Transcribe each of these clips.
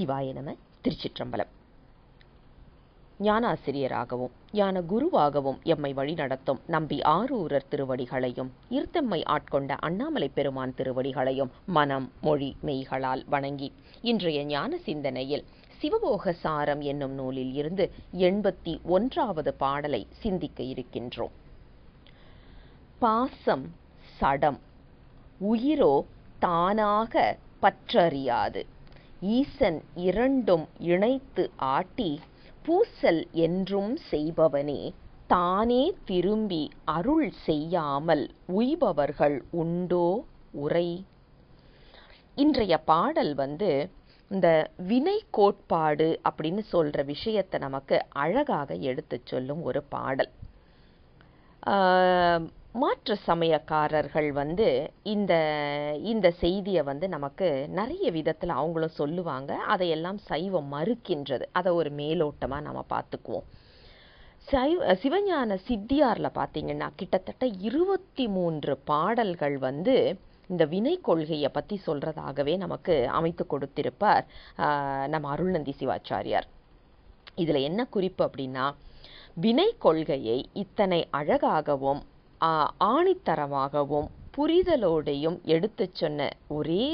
சிவாய நம திருச்சிற்றம்பலம். ஞானாசிரியராகவும் ஞான குருவாகவும் எம்மை வழிநடத்தும் நம்பி ஆரூரர் திருவடிகளையும் இருத்தம்மை ஆட்கொண்ட அண்ணாமலை பெருமான் திருவடிகளையும் மனம் மொழி மெய்களால் வணங்கி இன்றைய ஞான சிந்தனையில் சிவபோக சாரம் என்னும் நூலில் இருந்து எண்பத்தி ஒன்றாவது பாடலை சிந்திக்க இருக்கின்றோம். பாசம் சடம் உயிரோ தானாக பற்றறியாது. ஈசன் இரண்டும் இணைத்து ஆட்டி பூசல் என்றும் செய்பவனே தானே திரும்பி அருள் செய்யாமல் உய்பவர்கள் உண்டோ உரை? இன்றைய பாடல் வந்து இந்த வினை கோட்பாடு அப்படின்னு சொல்ற விஷயத்தை நமக்கு அழகாக எடுத்து சொல்லும் ஒரு பாடல். மாற்று சமயக்காரர்கள் வந்து இந்த இந்த செய்தியை வந்து நமக்கு நிறைய விதத்தில் அவங்களும் சொல்லுவாங்க. அதையெல்லாம் சைவம் மறுக்கின்றது. அதை ஒரு மேலோட்டமாக நம்ம பார்த்துக்குவோம். சைவ சிவஞான சித்தியாரில் பார்த்தீங்கன்னா கிட்டத்தட்ட இருபத்தி மூன்று பாடல்கள் வந்து இந்த வினை கொள்கையை பற்றி சொல்கிறதாகவே நமக்கு அமைத்து கொடுத்திருப்பார் நம்ம அருள்நந்தி சிவாச்சாரியார். இதில் என்ன குறிப்பு அப்படின்னா வினை கொள்கையை இத்தனை அழகாகவும் ஆணித்தரமாகவும் புரிதலோடையும் எடுத்து சொன்ன ஒரே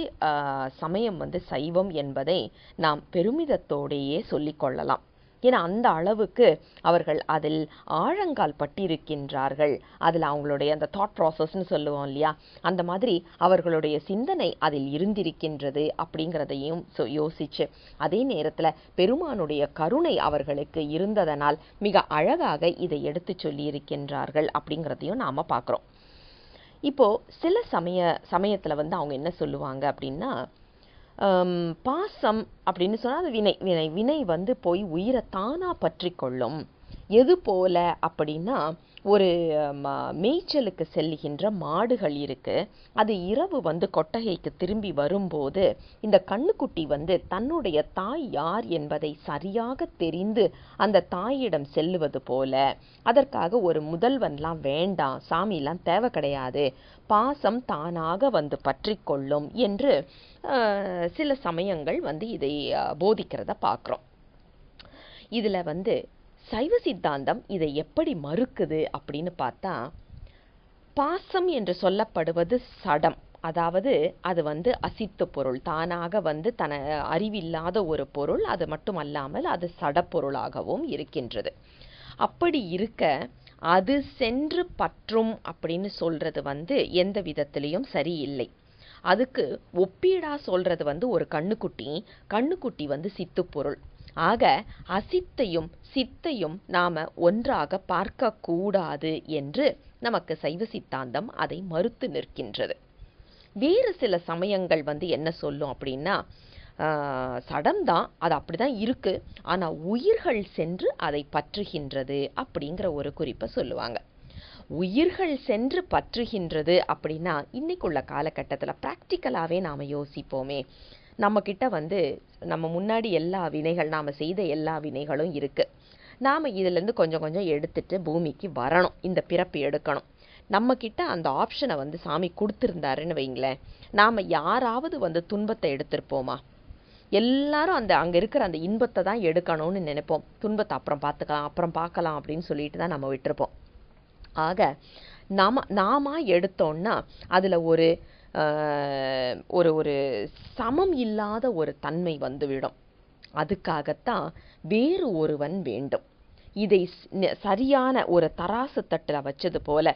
சமயம் வந்து சைவம் என்பதை நாம் பெருமிதத்தோடையே சொல்லிக்கொள்ளலாம் என அந்த அளவுக்கு அவர்கள் அதில் ஆழங்கால் பட்டிருக்கின்றார்கள். அதில் அவங்களுடைய அந்த தாட் ப்ராசஸ்ன்னு சொல்லுவோம் இல்லையா? அந்த மாதிரி அவர்களுடைய சிந்தனை அதில் இருந்திருக்கின்றது அப்படிங்கிறதையும் யோசிச்சு அதே நேரத்தில் பெருமானுடைய கருணை அவர்களுக்கு இருந்ததனால் மிக அழகாக இதை எடுத்து சொல்லியிருக்கின்றார்கள் அப்படிங்கிறதையும் நாம் பார்க்குறோம். இப்போ சில சமய சமயத்தில் வந்து அவங்க என்ன சொல்லுவாங்க அப்படின்னா பாசம் அப்படின்னு சொன்னால் அது வினை. வினை வினை வந்து போய் உயிரை தானாக பற்றிக்கொள்ளும் எது போல அப்படின்னா ஒரு மேய்ச்சலுக்கு செல்லுகின்ற மாடுகள் இருக்குது அது இரவு வந்து கொட்டகைக்கு திரும்பி வரும்போது இந்த கண்ணுக்குட்டி வந்து தன்னுடைய தாய் யார் என்பதை சரியாக தெரிந்து அந்த தாயிடம் செல்லுவது போல அதற்காக ஒரு முதல்வன்லாம் வேண்டாம் சாமிலாம் தேவை கிடையாது பாசம் தானாக வந்து பற்றி கொள்ளும் என்று சில சமயங்கள் வந்து இதை போதிக்கிறத பார்க்குறோம். இதில் வந்து சைவ சித்தாந்தம் இதை எப்படி மறுக்குது அப்படின்னு பார்த்தா பாசம் என்று சொல்லப்படுவது சடம். அதாவது அது வந்து அசித்து பொருள். தானாக வந்து தன அறிவில்லாத ஒரு பொருள் அது மட்டும் அல்லாமல் அது சடப்பொருளாகவும் இருக்கின்றது. அப்படி இருக்க அது சென்று பற்றும் அப்படின்னு சொல்றது வந்து எந்த விதத்திலையும் சரியில்லை. அதுக்கு ஒப்பீடா சொல்றது வந்து ஒரு கண்ணுக்குட்டி. கண்ணுக்குட்டி வந்து சித்து பொருள் ஆக அசித்தையும் சித்தையும் நாம ஒன்றாக பார்க்கக்கூடாது என்று நமக்கு சைவ சித்தாந்தம் அதை மறுத்து நிற்கின்றது. வேறு சில சமயங்கள் வந்து என்ன சொல்லும் அப்படின்னா சடம் தான் அது அப்படிதான் இருக்கு ஆனா உயிர்கள் சென்று அதை பற்றுகின்றது அப்படிங்கிற ஒரு குறிப்பை சொல்லுவாங்க. உயிர்கள் சென்று பற்றுகின்றது அப்படின்னா இன்னைக்குள்ள காலகட்டத்தில் ப்ராக்டிக்கலாகவே நாம் யோசிப்போமே நம்மக்கிட்ட வந்து நம்ம முன்னாடி எல்லா வினைகள் நாம் செய்த எல்லா வினைகளும் இருக்குது நாம் இதிலேருந்து கொஞ்சம் கொஞ்சம் எடுத்துட்டு பூமிக்கு வரணும். இந்த பிறப்பு எடுக்கணும். நம்மக்கிட்ட அந்த ஆப்ஷனை வந்து சாமி கொடுத்துருந்தாருன்னு வைங்களேன். நாம் யாராவது வந்து துன்பத்தை எடுத்திருப்போமா? எல்லாரும் அந்த அங்கே இருக்கிற அந்த இன்பத்தை தான் எடுக்கணும்னு நினைப்போம். துன்பத்தை அப்புறம் பார்த்துக்கலாம் அப்புறம் பார்க்கலாம் அப்படின்னு சொல்லிட்டு தான் நம்ம விட்டுருப்போம். ஆக நாம நாம எடுத்தோம்னா அதில் ஒரு ஒரு ஒரு சமம் இல்லாத ஒரு தன்மை வந்துவிடும். அதுக்காகத்தான் வேறு ஒருவன் வேண்டும். இதை சரியான ஒரு தராசு தட்டில் வச்சது போல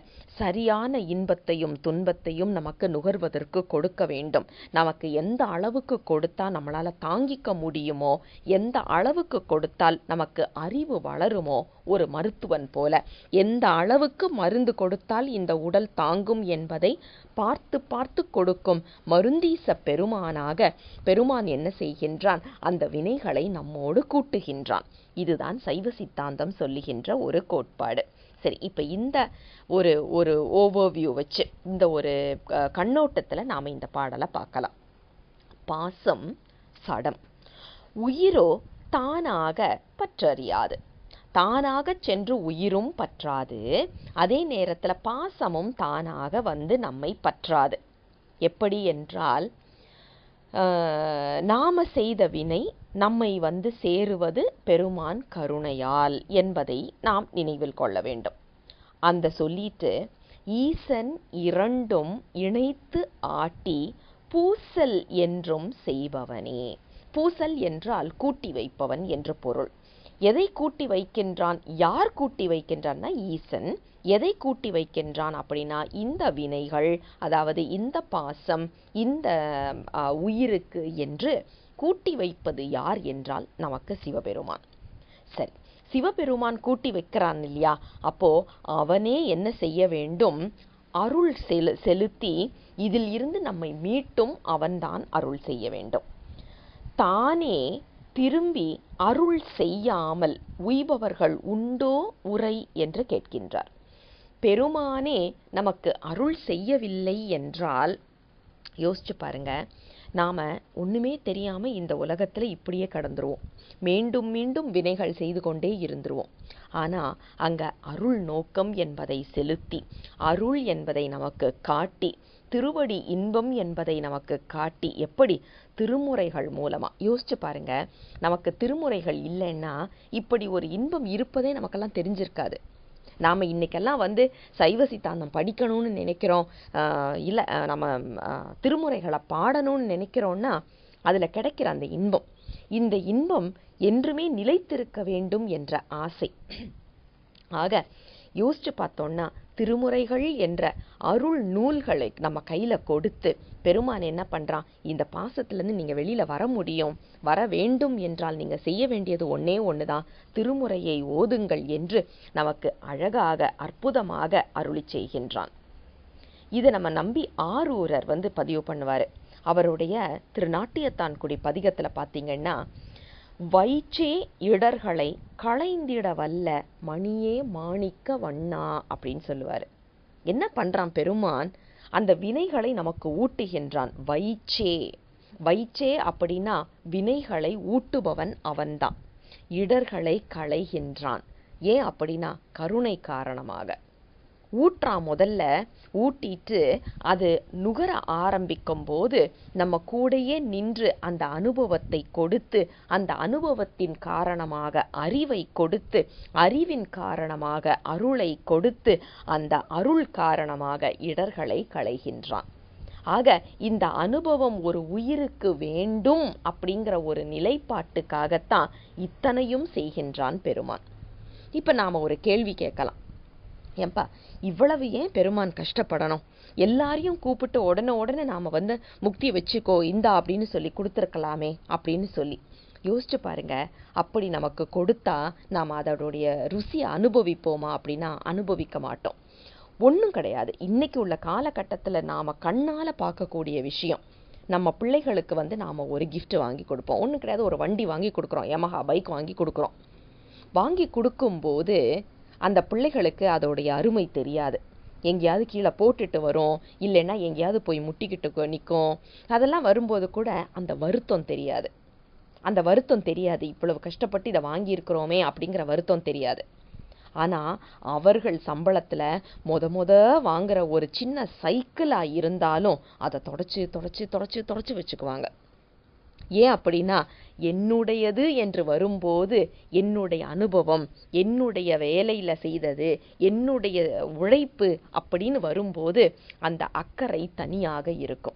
சரியான இன்பத்தையும் துன்பத்தையும் நமக்கு நுகர்வதற்கு கொடுக்க வேண்டும். நமக்கு எந்த அளவுக்கு கொடுத்தா நம்மளால் தாங்கிக்க முடியுமோ எந்த அளவுக்கு கொடுத்தால் நமக்கு அறிவு வளருமோ ஒரு மருத்துவன் போல எந்த அளவுக்கு மருந்து கொடுத்தால் இந்த உடல் தாங்கும் என்பதை பார்த்து பார்த்து கொடுக்கும் மருந்தீச பெருமானாக பெருமான் என்ன செய்கின்றான்? அந்த வினைகளை நம்மோடு கூட்டுகின்றான். இதுதான் சைவ சித்தாந்தம் சொல்லுகின்ற ஒரு கோட்பாடு. சரி இப்போ இந்த ஒரு ஒரு ஓவர்வியூ வச்சு இந்த ஒரு கண்ணோட்டத்தில் நாம் இந்த பாடலை பார்க்கலாம். பாசம் சடம். உயிரோ தானாக பற்றறியாது. தானாக சென்று உயிரும் பற்றாது. அதே நேரத்தில் பாசமும் தானாக வந்து நம்மை பற்றாது. எப்படி என்றால் நாம செய்த வினை நம்மை வந்து சேருவது பெருமான் கருணையால் என்பதை நாம் நினைவில் கொள்ள வேண்டும். அந்த சொல்லிட்டு ஈசன் இரண்டும் இணைத்து ஆட்டி பூசல் என்றும் செய்பவனே. பூசல் என்றால் கூட்டி வைப்பவன் என்று பொருள். எதை கூட்டி வைக்கின்றான்? யார் கூட்டி வைக்கின்றான்னா ஈசன். எதை கூட்டி வைக்கின்றான் அப்படின்னா இந்த வினைகள் அதாவது இந்த பாசம் இந்த உயிருக்கு என்று கூட்டி வைப்பது யார் என்றால் நமக்கு சிவபெருமான். சரி சிவபெருமான் கூட்டி வைக்கிறான் இல்லையா? அப்போ அவனே என்ன செய்ய வேண்டும்? அருள் செலு செலுத்தி இதில் இருந்து நம்மை மீட்டும் அவன்தான் அருள் செய்ய வேண்டும். தானே திரும்பி அருள் செய்யாமல் உய்பவர்கள் உண்டோ உரை என்று கேட்கின்றார். பெருமானே நமக்கு அருள் செய்யவில்லை என்றால் யோசிச்சு பாருங்க நாம் ஒன்றுமே தெரியாமல் இந்த உலகத்தில் இப்படியே கடந்துருவோம். மீண்டும் மீண்டும் வினைகள் செய்து கொண்டே இருந்துருவோம். ஆனால் அங்கே அருள் நோக்கம் என்பதை செலுத்தி அருள் என்பதை நமக்கு காட்டி திருவடி இன்பம் என்பதை நமக்கு காட்டி எப்படி திருமுறைகள் மூலமாக யோசிச்சு பாருங்க. நமக்கு திருமுறைகள் இல்லைன்னா இப்படி ஒரு இன்பம் இருப்பதே நமக்கெல்லாம் தெரிஞ்சிருக்காது. நாம இன்னைக்கெல்லாம் வந்து சைவ சித்தாந்தம் படிக்கணும்னு நினைக்கிறோம். இல்லை நம்ம திருமுறைகளை பாடணும்னு நினைக்கிறோம்னா அதில் கிடைக்கிற அந்த இன்பம். இந்த இன்பம் என்றுமே நிலைத்திருக்க வேண்டும் என்ற ஆசை. ஆக யோசிச்சு பார்த்தோன்னா திருமுறைகள் என்ற அருள் நூல்களை நம்ம கையில கொடுத்து பெருமான் என்ன பண்றான்? இந்த பாசத்துலேருந்து நீங்க வெளியில வர முடியும். வர வேண்டும் என்றால் நீங்க செய்ய வேண்டியது ஒண்ணே ஒண்ணுதான். திருமுறையை ஓதுங்கள் என்று நமக்கு அழகாக அற்புதமாக அருளி செய்கின்றான். இதை நம்ம நம்பி ஆரூரர் வந்து பதிவு பண்ணுவாரு. அவருடைய திருநாட்டியத்தான் குடி பதிகத்துல பாத்தீங்கன்னா வயிற்றே இடர்களை களைந்திட வல்ல மணியே மாணிக்க வண்ணா அப்படின்னு சொல்லுவார். என்ன பண்ணுறான் பெருமான்? அந்த வினைகளை நமக்கு ஊட்டுகின்றான். வயிற்றே. வயிற்றே அப்படின்னா வினைகளை ஊட்டுபவன் அவன்தான். இடர்களை களைகின்றான். ஏன் அப்படின்னா கருணை காரணமாக. ஊற்றா முதல்ல ஊட்டிட்டு அது நுகர ஆரம்பிக்கும் போது நம்ம கூடயே நின்று அந்த அனுபவத்தை கொடுத்து அந்த அனுபவத்தின் காரணமாக அறிவை கொடுத்து அறிவின் காரணமாக அருளை கொடுத்து அந்த அருள் காரணமாக இடர்களை களைகின்றான். ஆக இந்த அனுபவம் ஒரு உயிருக்கு வேண்டும் அப்படிங்கிற ஒரு நிலைப்பாட்டுக்காகத்தான் இத்தனையும் செய்கின்றான் பெருமான். இப்போ நாம் ஒரு கேள்வி கேட்கலாம். ஏன்பா இவ்வளவு ஏன் பெருமான் கஷ்டப்படணும்? எல்லாரையும் கூப்பிட்டு உடனே உடனே நாம வந்து முக்தி வச்சுக்கோ இந்தா அப்படின்னு சொல்லி கொடுத்துருக்கலாமே அப்படின்னு சொல்லி. யோசிச்சு பாருங்க அப்படி நமக்கு கொடுத்தா நாம் அதோடைய ருசியை அனுபவிப்போமா அப்படின்னா அனுபவிக்க மாட்டோம். ஒன்றும் கிடையாது. இன்னைக்கு உள்ள காலகட்டத்தில் நாம் கண்ணால் பார்க்கக்கூடிய விஷயம் நம்ம பிள்ளைகளுக்கு வந்து நாம ஒரு கிஃப்ட் வாங்கி கொடுப்போம். ஒன்றும் கிடையாது ஒரு வண்டி வாங்கி கொடுக்குறோம். யமஹா பைக் வாங்கி கொடுக்குறோம். வாங்கி கொடுக்கும்போது அந்த பிள்ளைகளுக்கு அதோடைய அருமை தெரியாது. எங்கேயாவது கீழே போட்டுட்டு வரும். இல்லைன்னா எங்கேயாவது போய் முட்டிக்கிட்டு நிற்கும் அதெல்லாம் வரும்போது கூட அந்த வருத்தம் தெரியாது. அந்த வருத்தம் தெரியாது. இவ்வளவு கஷ்டப்பட்டு இதை வாங்கியிருக்கிறோமே அப்படிங்கிற வருத்தம் தெரியாது. ஆனால் அவர்கள் சம்பளத்தில் மொத மொத வாங்குற ஒரு சின்ன சைக்கிளாக இருந்தாலும் அதை தொடச்சி தொடச்சி தொடச்சி தொடச்சி வச்சுக்குவாங்க. ஏன் அப்படின்னா என்னுடையது என்று வரும்போது என்னுடைய அனுபவம் என்னுடைய வேலையில் செய்தது என்னுடைய உழைப்பு அப்படின்னு வரும்போது அந்த அக்கறை தனியாக இருக்கும்.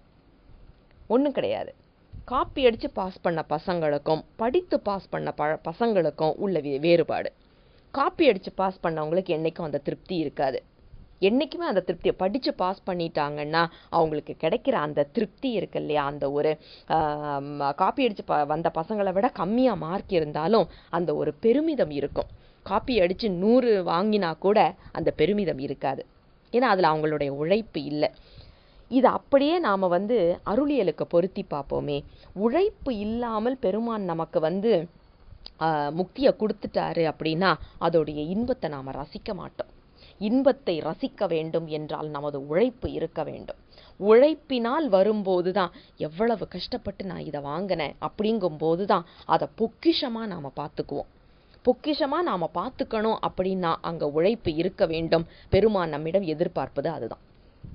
ஒன்றும் கிடையாது. காப்பி அடித்து பாஸ் பண்ண பசங்களுக்கும் படித்து பாஸ் பண்ண ப பசங்களுக்கும் உள்ள வே- வேறுபாடு. காப்பி அடித்து பாஸ் பண்ணவங்களுக்கு என்றைக்கும் அந்த திருப்தி இருக்காது. என்னைக்குமே அந்த திருப்தியை படித்து பாஸ் பண்ணிட்டாங்கன்னா அவங்களுக்கு கிடைக்கிற அந்த திருப்தி இருக்கு இல்லையா? அந்த ஒரு காப்பி அடித்து ப வந்த பசங்களை விட கம்மியாக மார்க் இருந்தாலும் அந்த ஒரு பெருமிதம் இருக்கும். காப்பி அடித்து நூறு வாங்கினா கூட அந்த பெருமிதம் இருக்காது. ஏன்னா அதில் அவங்களுடைய உழைப்பு இல்லை. இது அப்படியே நாம் வந்து அருளியலுக்கு பொருத்தி பார்ப்போமே. உழைப்பு இல்லாமல் பெருமான் நமக்கு வந்து முக்தியை கொடுத்துட்டாரு அப்படின்னா அதோடைய இன்பத்தை நாம் ரசிக்க மாட்டோம். இன்பத்தை ரசிக்க வேண்டும் என்றால் நமது உழைப்பு இருக்க வேண்டும். உழைப்பினால் வரும்போதுதான் எவ்வளவு கஷ்டப்பட்டு நான் இதை வாங்கினேன் அப்படிங்கும்போது தான் அதை பொக்கிஷமா நாம பார்த்துக்குவோம். பொக்கிஷமா நாம பார்த்துக்கணும் அப்படின்னா அங்க உழைப்பு இருக்க வேண்டும். பெருமான் நம்மிடம் எதிர்பார்ப்பது அதுதான்.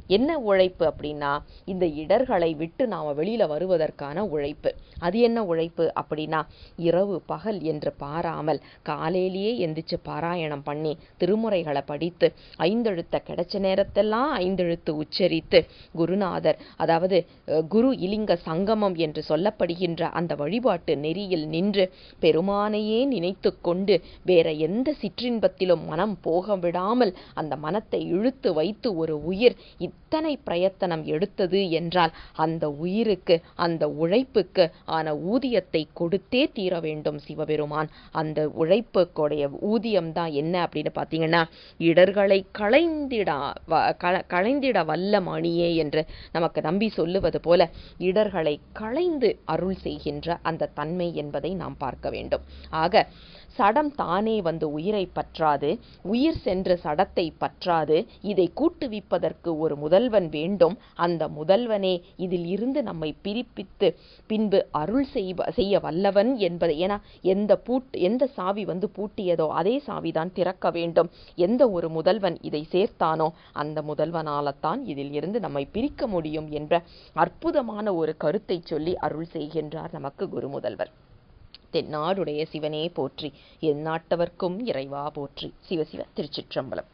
என்ன உழைப்பு அப்படின்னா இந்த இடர்களை விட்டு நாம வெளியில வருவதற்கான உழைப்பு. அது என்ன உழைப்பு அப்படின்னா இரவு பகல் என்று பாராமல் காலையிலேயே எந்திரிச்சு பாராயணம் பண்ணி திருமுறைகளை படித்து ஐந்தெழுத்த கிடைச்ச நேரத்தெல்லாம் ஐந்தெழுத்து உச்சரித்து குருநாதர் அதாவது குரு இலிங்க சங்கமம் என்று சொல்லப்படுகின்ற அந்த வழிபாட்டு நெறியில் நின்று பெருமானையே நினைத்து கொண்டு வேற எந்த சிற்றின்பத்திலும் மனம் போக விடாமல் அந்த மனத்தை இழுத்து வைத்து ஒரு உயிர் இத்தனை பிரயத்தனம் எடுத்தது என்றால் அந்த உயிருக்கு அந்த உழைப்புக்கு ஆன ஊதியத்தை கொடுத்தே தீர வேண்டும் சிவபெருமான். அந்த உழைப்புக்குடைய ஊதியம் தான் என்ன அப்படின்னு பார்த்தீங்கன்னா இடர்களை களைந்திட வ- க- களைந்திட வல்ல மணியே என்று நமக்கு நம்பி சொல்லுவது போல இடர்களை களைந்து அருள் செய்கின்ற அந்த தன்மை என்பதை நாம் பார்க்க வேண்டும். ஆக சடம் தானே வந்து உயிரை பற்றாது உயிர் சென்று சடத்தை பற்றாது இதை கூட்டுவிப்பதற்கு ஒரு ஒரு முதல்வன் வேண்டும். அந்த முதல்வனே இதில் இருந்து நம்மை பிரிப்பித்து பின்பு அருள் செய்வ செய்ய வல்லவன் என்பதை ஏன்னா எந்த பூட் எந்த சாவி வந்து பூட்டியதோ அதே சாவிதான் திறக்க வேண்டும். எந்த ஒரு முதல்வன் இதை சேர்த்தானோ அந்த முதல்வனால்தான் இதில் இருந்து நம்மை பிரிக்க முடியும் என்ற அற்புதமான ஒரு கருத்தை சொல்லி அருள் செய்கின்றார் நமக்கு குரு முதல்வர். தென்னாடுடைய சிவனே போற்றி எந்நாட்டவர்க்கும் இறைவா போற்றி. சிவசிவ திருச்சிற்றம்பலம்.